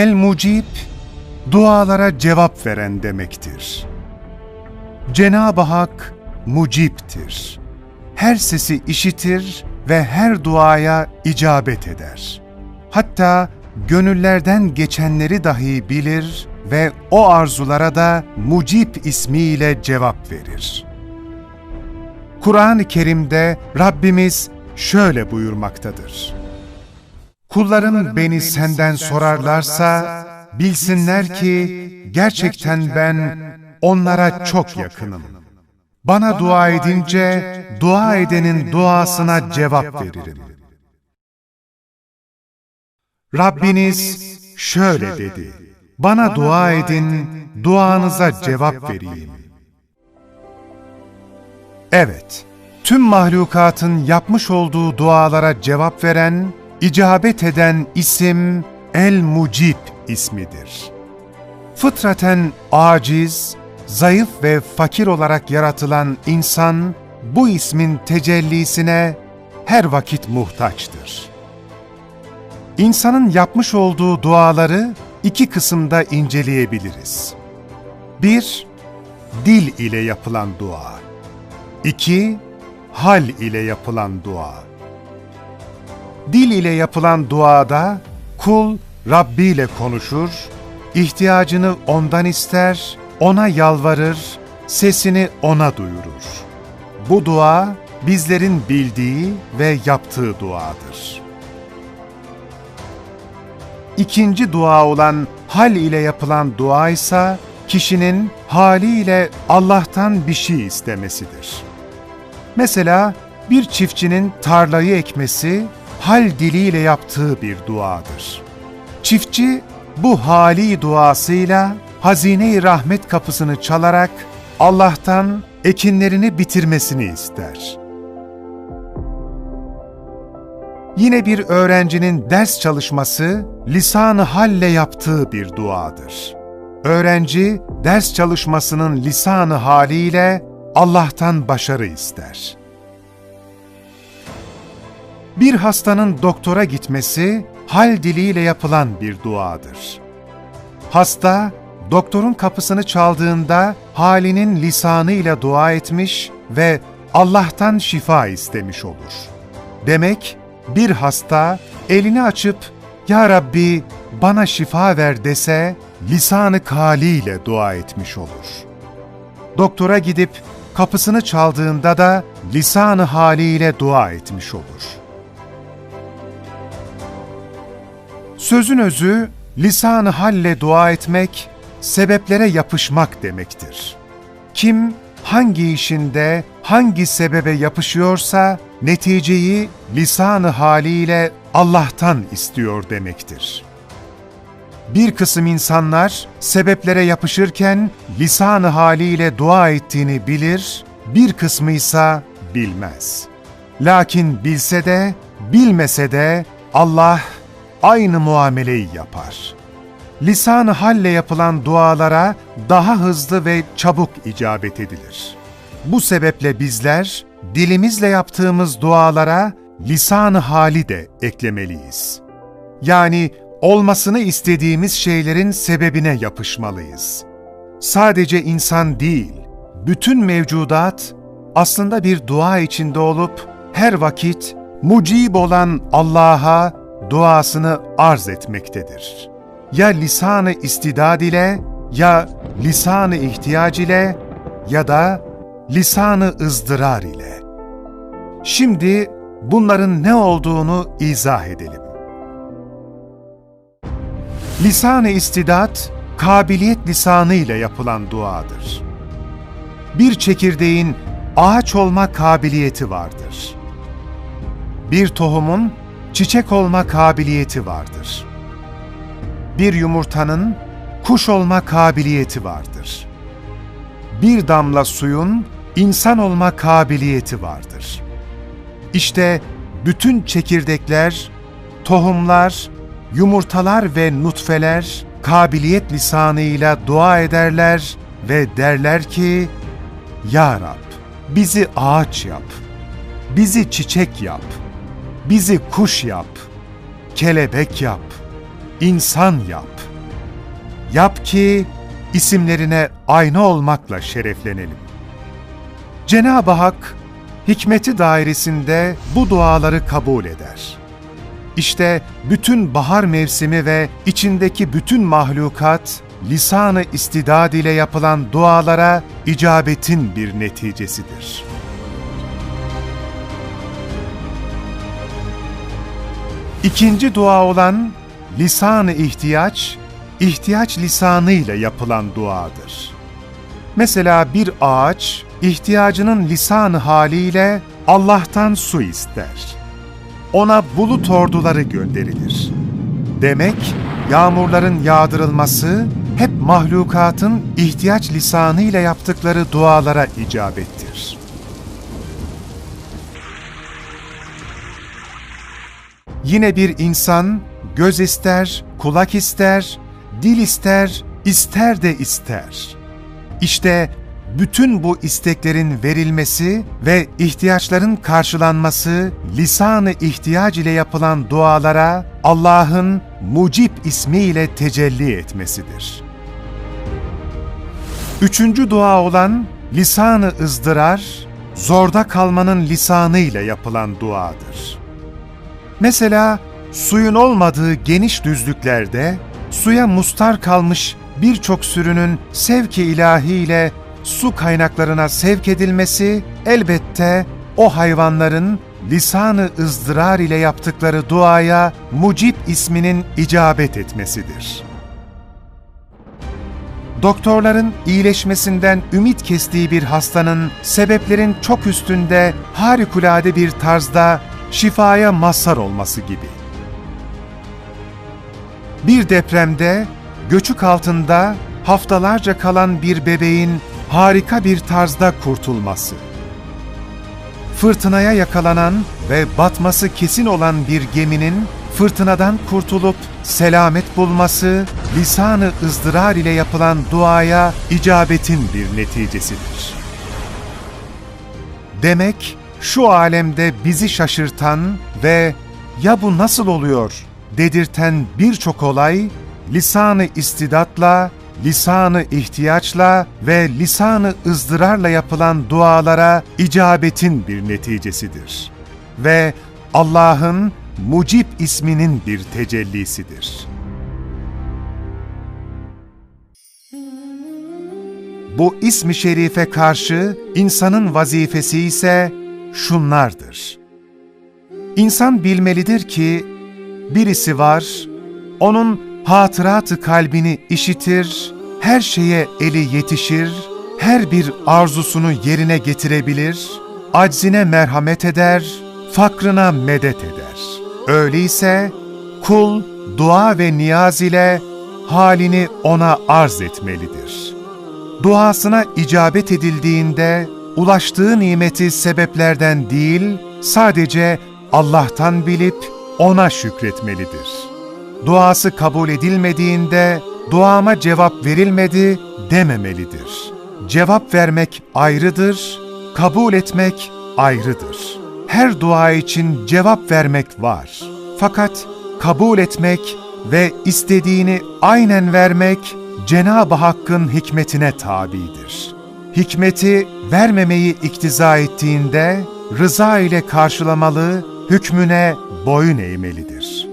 El-Mucib, dualara cevap veren demektir. Cenab-ı Hak muciptir. Her sesi işitir ve her duaya icabet eder. Hatta gönüllerden geçenleri dahi bilir ve o arzulara da Mucip ismiyle cevap verir. Kur'an-ı Kerim'de Rabbimiz şöyle buyurmaktadır. Kullarım beni senden sorarlarsa bilsinler ki gerçekten ben onlara çok yakınım. Bana dua edince dua edenin duasına cevap veririm. Rabbiniz şöyle dedi, bana dua edin, duanıza cevap vereyim. Evet, tüm mahlukatın yapmış olduğu dualara cevap veren, icabet eden isim El-Mucib ismidir. Fıtraten aciz, zayıf ve fakir olarak yaratılan insan, bu ismin tecellisine her vakit muhtaçtır. İnsanın yapmış olduğu duaları iki kısımda inceleyebiliriz. 1- Dil ile yapılan dua. 2- Hal ile yapılan dua. Dil ile yapılan duada kul Rabbi ile konuşur, ihtiyacını ondan ister, ona yalvarır, sesini ona duyurur. Bu dua bizlerin bildiği ve yaptığı duadır. İkinci dua olan hal ile yapılan dua ise kişinin haliyle Allah'tan bir şey istemesidir. Mesela bir çiftçinin tarlayı ekmesi hal diliyle yaptığı bir duadır. Çiftçi bu hali duasıyla hazine-i rahmet kapısını çalarak Allah'tan ekinlerini bitirmesini ister. Yine bir öğrencinin ders çalışması lisan-ı halle yaptığı bir duadır. Öğrenci ders çalışmasının lisan-ı haliyle Allah'tan başarı ister. Bir hastanın doktora gitmesi hal diliyle yapılan bir duadır. Hasta, doktorun kapısını çaldığında halinin lisanıyla dua etmiş ve Allah'tan şifa istemiş olur. Demek bir hasta elini açıp ''Ya Rabbi bana şifa ver'' dese lisanı kaliyle dua etmiş olur. Doktora gidip kapısını çaldığında da lisanı haliyle dua etmiş olur. Sözün özü, lisan-ı halle dua etmek, sebeplere yapışmak demektir. Kim hangi işinde hangi sebebe yapışıyorsa neticeyi lisan-ı haliyle Allah'tan istiyor demektir. Bir kısım insanlar sebeplere yapışırken lisan-ı haliyle dua ettiğini bilir, bir kısmı ise bilmez. Lakin bilse de, bilmese de Allah aynı muameleyi yapar. Lisan-ı halle yapılan dualara daha hızlı ve çabuk icabet edilir. Bu sebeple bizler dilimizle yaptığımız dualara lisan-ı hali de eklemeliyiz. Yani olmasını istediğimiz şeylerin sebebine yapışmalıyız. Sadece insan değil, bütün mevcudat aslında bir dua içinde olup her vakit mucib olan Allah'a duasını arz etmektedir. Ya lisanı istidad ile, ya lisanı ihtiyac ile, ya da lisanı ızdırar ile. Şimdi bunların ne olduğunu izah edelim. Lisan-ı istidat, kabiliyet lisanı ile yapılan duadır. Bir çekirdeğin ağaç olma kabiliyeti vardır. Bir tohumun çiçek olma kabiliyeti vardır. Bir yumurtanın kuş olma kabiliyeti vardır. Bir damla suyun insan olma kabiliyeti vardır. İşte bütün çekirdekler, tohumlar, yumurtalar ve nutfeler kabiliyet lisanıyla dua ederler ve derler ki, Ya Rab, bizi ağaç yap, bizi çiçek yap, bizi kuş yap, kelebek yap, insan yap. Yap ki isimlerine aynı olmakla şereflenelim. Cenab-ı Hak, hikmeti dairesinde bu duaları kabul eder. İşte bütün bahar mevsimi ve içindeki bütün mahlukat, lisanı istidad ile yapılan dualara icabetin bir neticesidir. İkinci dua olan lisan-ı ihtiyaç, ihtiyaç lisanıyla yapılan duadır. Mesela bir ağaç, ihtiyacının lisanı haliyle Allah'tan su ister. Ona bulut orduları gönderilir. Demek yağmurların yağdırılması hep mahlukatın ihtiyaç lisanıyla yaptıkları dualara icabettir. Yine bir insan göz ister, kulak ister, dil ister, ister de ister. İşte bütün bu isteklerin verilmesi ve ihtiyaçların karşılanması lisanı ihtiyac ile yapılan dualara Allah'ın Mucib ismiyle tecelli etmesidir. Üçüncü dua olan lisanı ızdırar, zorda kalmanın lisanıyla yapılan duadır. Mesela suyun olmadığı geniş düzlüklerde suya mustar kalmış birçok sürünün sevki ilahiyle su kaynaklarına sevk edilmesi elbette o hayvanların lisanı ızdırar ile yaptıkları duaya Mucib isminin icabet etmesidir. Doktorların iyileşmesinden ümit kestiği bir hastanın sebeplerin çok üstünde harikulade bir tarzda şifaya mazhar olması gibi. Bir depremde göçük altında haftalarca kalan bir bebeğin harika bir tarzda kurtulması. Fırtınaya yakalanan ve batması kesin olan bir geminin fırtınadan kurtulup selamet bulması, lisanı ızdırar ile yapılan duaya icabetin bir neticesidir. Demek şu alemde bizi şaşırtan ve ya bu nasıl oluyor dedirten birçok olay, lisanı istidatla, lisanı ihtiyaçla ve lisanı ızdırarla yapılan dualara icabetin bir neticesidir. Ve Allah'ın Mucib isminin bir tecellisidir. Bu ismi şerife karşı insanın vazifesi ise şunlardır. İnsan bilmelidir ki birisi var, onun hatıratı kalbini işitir, her şeye eli yetişir, her bir arzusunu yerine getirebilir, aczine merhamet eder, fakrına medet eder. Öyleyse kul dua ve niyaz ile halini ona arz etmelidir. Duasına icabet edildiğinde ulaştığı nimeti sebeplerden değil, sadece Allah'tan bilip ona şükretmelidir.'' duası kabul edilmediğinde duama cevap verilmedi dememelidir. Cevap vermek ayrıdır, kabul etmek ayrıdır. Her dua için cevap vermek var. Fakat kabul etmek ve istediğini aynen vermek Cenab-ı Hakk'ın hikmetine tabidir. Hikmeti vermemeyi iktiza ettiğinde rıza ile karşılamalı, hükmüne boyun eğmelidir.''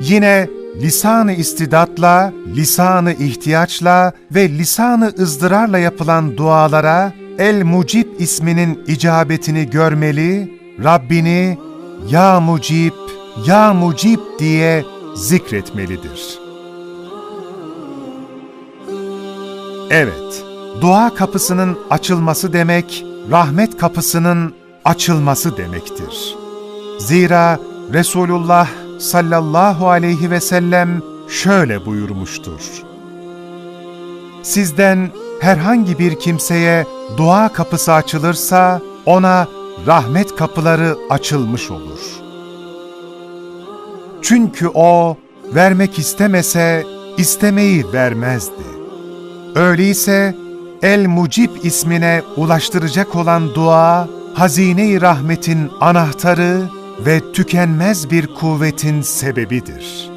Yine lisan-ı istidatla, lisan-ı ihtiyaçla ve lisan-ı ızdırarla yapılan dualara El-Mucib isminin icabetini görmeli, Rabbini Ya Mucib, Ya Mucib diye zikretmelidir. Evet, dua kapısının açılması demek, rahmet kapısının açılması demektir. Zira Resulullah sallallahu aleyhi ve sellem şöyle buyurmuştur. Sizden herhangi bir kimseye dua kapısı açılırsa ona rahmet kapıları açılmış olur. Çünkü o vermek istemese istemeyi vermezdi. Öyleyse El-Mucib ismine ulaştıracak olan dua, hazine-i rahmetin anahtarı ve tükenmez bir kuvvetin sebebidir.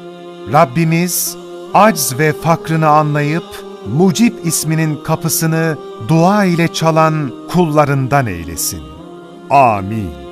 Rabbimiz acz ve fakrını anlayıp Mucib isminin kapısını dua ile çalan kullarından eylesin. Amin.